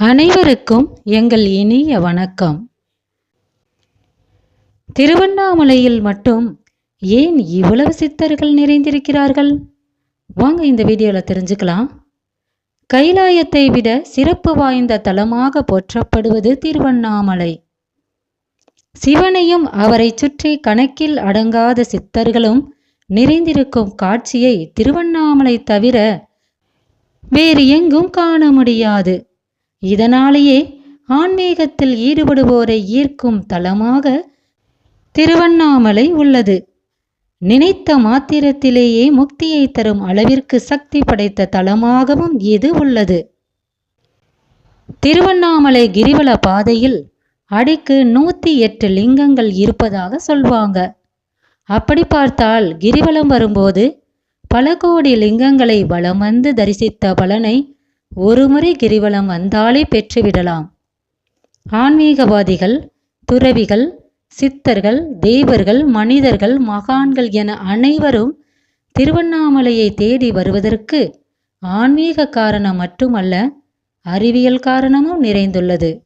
அனைவருக்கும் எங்கள் இனிய வணக்கம். திருவண்ணாமலையில் மட்டும் ஏன் இவ்வளவு சித்தர்கள் நிறைந்திருக்கிறார்கள்? வாங்க இந்த வீடியோவில் தெரிஞ்சுக்கலாம். கைலாயத்தை விட சிறப்பு வாய்ந்த தலமாக போற்றப்படுவது திருவண்ணாமலை. சிவனையும் அவரை சுற்றி கணக்கில் அடங்காத சித்தர்களும் நிறைந்திருக்கும் காட்சியை திருவண்ணாமலை தவிர வேறு எங்கும் காண முடியாது. இதனாலேயே ஆன்மீகத்தில் ஈடுபடுவோரை ஈர்க்கும் தலமாக திருவண்ணாமலை உள்ளது. நினைத்த மாத்திரத்திலேயே முக்தியை தரும் அளவிற்கு சக்தி படைத்த தலமாகவும் இது உள்ளது. திருவண்ணாமலை கிரிவல பாதையில் அடிக்கு நூத்தி எட்டு லிங்கங்கள் இருப்பதாக சொல்வாங்க. அப்படி பார்த்தால் கிரிவலம் வரும்போது பல கோடி லிங்கங்களை வலம் வந்து தரிசித்த பலனை ஒருமுறை கிரிவலம் வந்தாலே பெற்றுவிடலாம். ஆன்மீகவாதிகள் துறவிகள் சித்தர்கள் தெய்வர்கள் மனிதர்கள் மகான்கள் என அனைவரும் திருவண்ணாமலையை தேடி வருவதற்கு ஆன்மீக காரணம் மட்டுமல்ல அறிவியல் காரணமும் நிறைந்துள்ளது.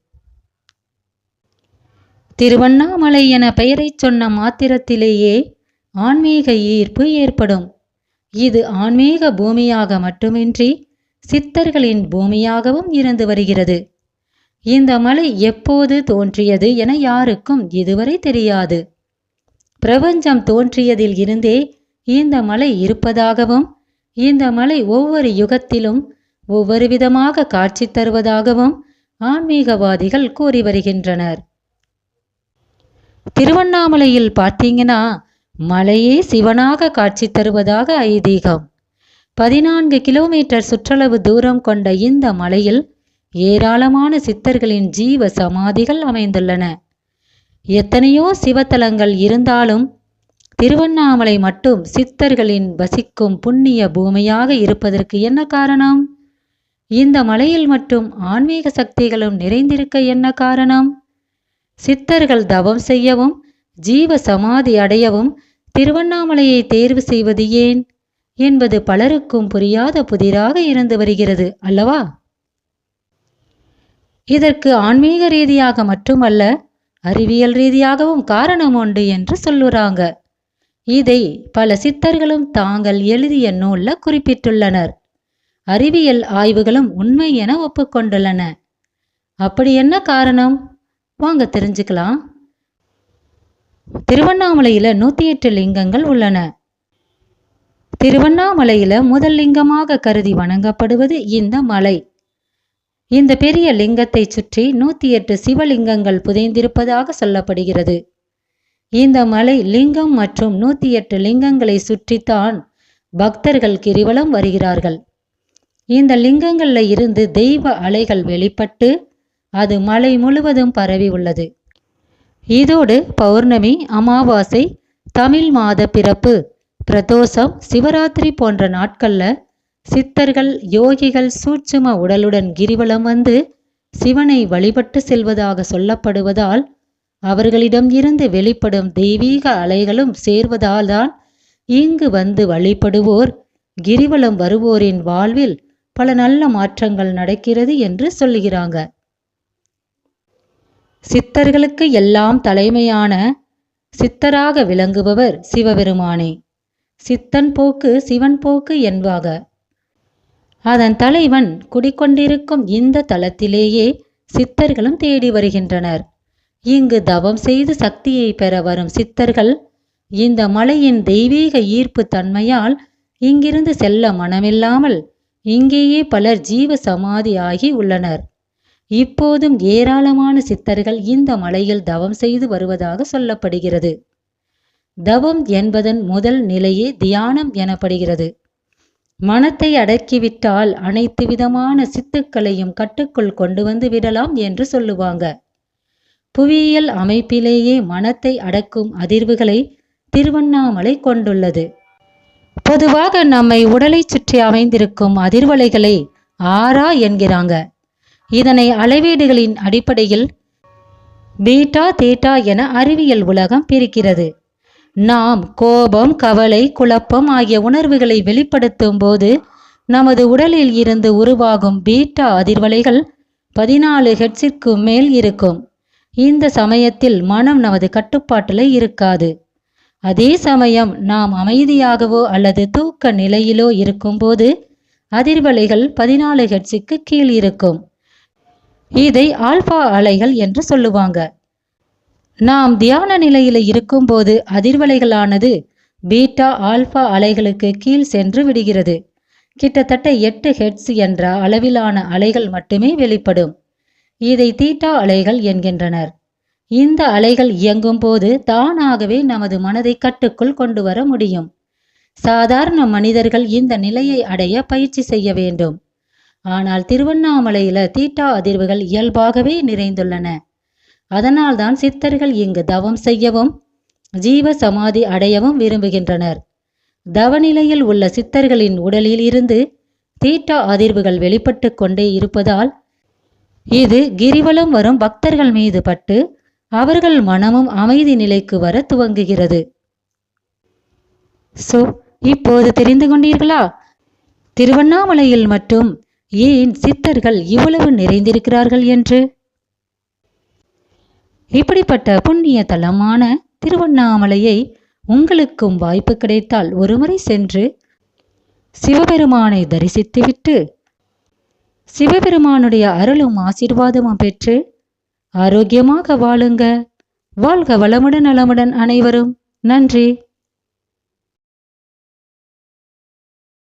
திருவண்ணாமலை என பெயரைச் சொன்ன மாத்திரத்திலேயே ஆன்மீக ஈர்ப்பு ஏற்படும். இது ஆன்மீக பூமியாக மட்டுமின்றி சித்தர்களின் பூமியாகவும் இருந்து வருகிறது. இந்த மலை எப்போது தோன்றியது என யாருக்கும் இதுவரை தெரியாது. பிரபஞ்சம் தோன்றியதில் இருந்தே இந்த மலை இருப்பதாகவும் இந்த மலை ஒவ்வொரு யுகத்திலும் ஒவ்வொரு விதமாக காட்சி தருவதாகவும் ஆன்மீகவாதிகள் கூறி வருகின்றனர். திருவண்ணாமலையில் பார்த்தீங்கன்னா மலையே சிவனாக காட்சி தருவதாக ஐதீகம். பதினான்கு கிலோமீட்டர் சுற்றளவு தூரம் கொண்ட இந்த மலையில் ஏராளமான சித்தர்களின் ஜீவ சமாதிகள் அமைந்துள்ளன. எத்தனையோ சிவத்தலங்கள் இருந்தாலும் திருவண்ணாமலை மட்டும் சித்தர்களின் வசிக்கும் புண்ணிய பூமியாக இருப்பதற்கு என்ன காரணம்? இந்த மலையில் மட்டும் ஆன்மீக சக்திகளும் நிறைந்திருக்க என்ன காரணம்? சித்தர்கள் தவம் செய்யவும் ஜீவ சமாதி அடையவும் திருவண்ணாமலையை தேர்வு செய்வது ஏன்? என்பது பலருக்கும் புரியாத புதிராக இருந்து வருகிறது அல்லவா? இதற்கு ஆன்மீக ரீதியாக மட்டுமல்ல அறிவியல் ரீதியாகவும் காரணம் உண்டு என்று சொல்லுறாங்க. இதை பல சித்தர்களும் தாங்கள் எழுதிய நூல்ல குறிப்பிட்டுள்ளனர். அறிவியல் ஆய்வுகளும் உண்மை என ஒப்புக்கொண்டுள்ளன. அப்படி என்ன காரணம்? வாங்க தெரிஞ்சுக்கலாம். திருவண்ணாமலையில நூத்தி எட்டு லிங்கங்கள் உள்ளன. திருவண்ணாமலையில் முதல் லிங்கமாக கருதி வணங்கப்படுவது இந்த மலை. இந்த பெரிய லிங்கத்தை சுற்றி நூத்தி எட்டு சிவலிங்கங்கள் புதைந்திருப்பதாக சொல்லப்படுகிறது. இந்த மலை லிங்கம் மற்றும் நூத்தி எட்டு லிங்கங்களை சுற்றித்தான் பக்தர்கள் கிரிவலம் வருகிறார்கள். இந்த லிங்கங்களில் இருந்து தெய்வ அலைகள் வெளிப்பட்டு அது மலை முழுவதும் பரவி உள்ளது. இதோடு பௌர்ணமி அமாவாசை தமிழ் மாத பிறப்பு பிரதோஷம் சிவராத்திரி போன்ற நாட்களில் சித்தர்கள் யோகிகள் சூட்சும உடலுடன் கிரிவலம் வந்து சிவனை வழிபட்டு செல்வதாக சொல்லப்படுவதால் அவர்களிடம் இருந்து வெளிப்படும் தெய்வீக அலைகளும் சேர்வதால் தான் இங்கு வந்து வழிபடுவோர் கிரிவலம் வருவோரின் வாழ்வில் பல நல்ல மாற்றங்கள் நடக்கிறது என்று சொல்லுகிறாங்க. சித்தர்களுக்கு எல்லாம் தலைமையான சித்தராக விளங்குபவர் சிவபெருமானே. சித்தன் போக்கு சிவன் போக்கு என்பாக. அதன் தலைவன் குடிக்கொண்டிருக்கும் இந்த தலத்திலேயே சித்தர்களும் தேடி வருகின்றனர். இங்கு தவம் செய்து சக்தியை பெற வரும் சித்தர்கள் இந்த மலையின் தெய்வீக ஈர்ப்பு தன்மையால் இங்கிருந்து செல்ல மனமில்லாமல் இங்கேயே பலர் ஜீவ சமாதி ஆகி உள்ளனர். இப்போதும் ஏராளமான சித்தர்கள் இந்த மலையில் தவம் செய்து வருவதாக சொல்லப்படுகிறது. தவம் என்பதன் முதல் நிலையே தியானம் எனப்படுகிறது. மனத்தை அடக்கிவிட்டால் அனைத்து விதமான சித்துக்களையும் கட்டுக்குள் கொண்டு வந்து விடலாம் என்று சொல்லுவாங்க. புவியியல் அமைப்பிலேயே மனத்தை அடக்கும் அதிர்வுகளை திருவண்ணாமலை கொண்டுள்ளது. பொதுவாக நம்மை உடலை சுற்றி அமைந்திருக்கும் அதிர்வலைகளை ஆரா என்கிறாங்க. இதனை அளவீடுகளின் அடிப்படையில் பீட்டா தீட்டா என அறிவியல் உலகம் பிரிக்கிறது. நாம் கோபம் கவலை குழப்பம் ஆகிய உணர்வுகளை வெளிப்படுத்தும் போது நமது உடலில் இருந்து உருவாகும் பீட்டா அதிர்வலைகள் பதினாலு ஹெட்ஸிற்கு மேல் இருக்கும். இந்த சமயத்தில் மனம் நமது கட்டுப்பாட்டில் இருக்காது. அதே சமயம் நாம் அமைதியாகவோ அல்லது தூக்க நிலையிலோ இருக்கும்போது அதிர்வலைகள் பதினாலு ஹெட்ஸுக்கு கீழ் இருக்கும். இதை ஆல்பா அலைகள் என்று சொல்லுவாங்க. நாம் தியான நிலையில இருக்கும்போது அதிர்வலைகளானது பீட்டா ஆல்பா அலைகளுக்கு கீழ் சென்று விடுகிறது. கிட்டத்தட்ட எட்டு ஹெட்ஸ் என்ற அளவிலான அலைகள் மட்டுமே வெளிப்படும். இதை தீட்டா அலைகள் என்கின்றனர். இந்த அலைகள் இயங்கும் போது தானாகவே நமது மனதை கட்டுக்குள் கொண்டு வர முடியும். சாதாரண மனிதர்கள் இந்த நிலையை அடைய பயிற்சி செய்ய வேண்டும். ஆனால் திருவண்ணாமலையில தீட்டா அதிர்வுகள் இயல்பாகவே நிறைந்துள்ளன. அதனால்தான் சித்தர்கள் இங்கு தவம் செய்யவும் ஜீவ சமாதி அடையவும் விரும்புகின்றனர். தவநிலையில் உள்ள சித்தர்களின் உடலில் இருந்து தீட்டா அதிர்வுகள் வெளிப்பட்டு கொண்டே இருப்பதால் இது கிரிவலம் வரும் பக்தர்கள் மீது பட்டு அவர்கள் மனமும் அமைதி நிலைக்கு வர துவங்குகிறது. சோ இப்போது தெரிந்து கொண்டீர்களா? திருவண்ணாமலையில் மட்டும் ஏன் சித்தர்கள் இவ்வளவு நிறைந்திருக்கிறார்கள் என்று? இப்படிப்பட்ட புண்ணிய தலமான திருவண்ணாமலையை உங்களுக்கும் வாய்ப்பு கிடைத்தால் ஒருமுறை சென்று சிவபெருமானை தரிசித்துவிட்டு சிவபெருமானுடைய அருளும் ஆசீர்வாதமும் பெற்று ஆரோக்கியமாக வாழுங்க. வாழ்க வளமுடன் நலமுடன் அனைவரும். நன்றி.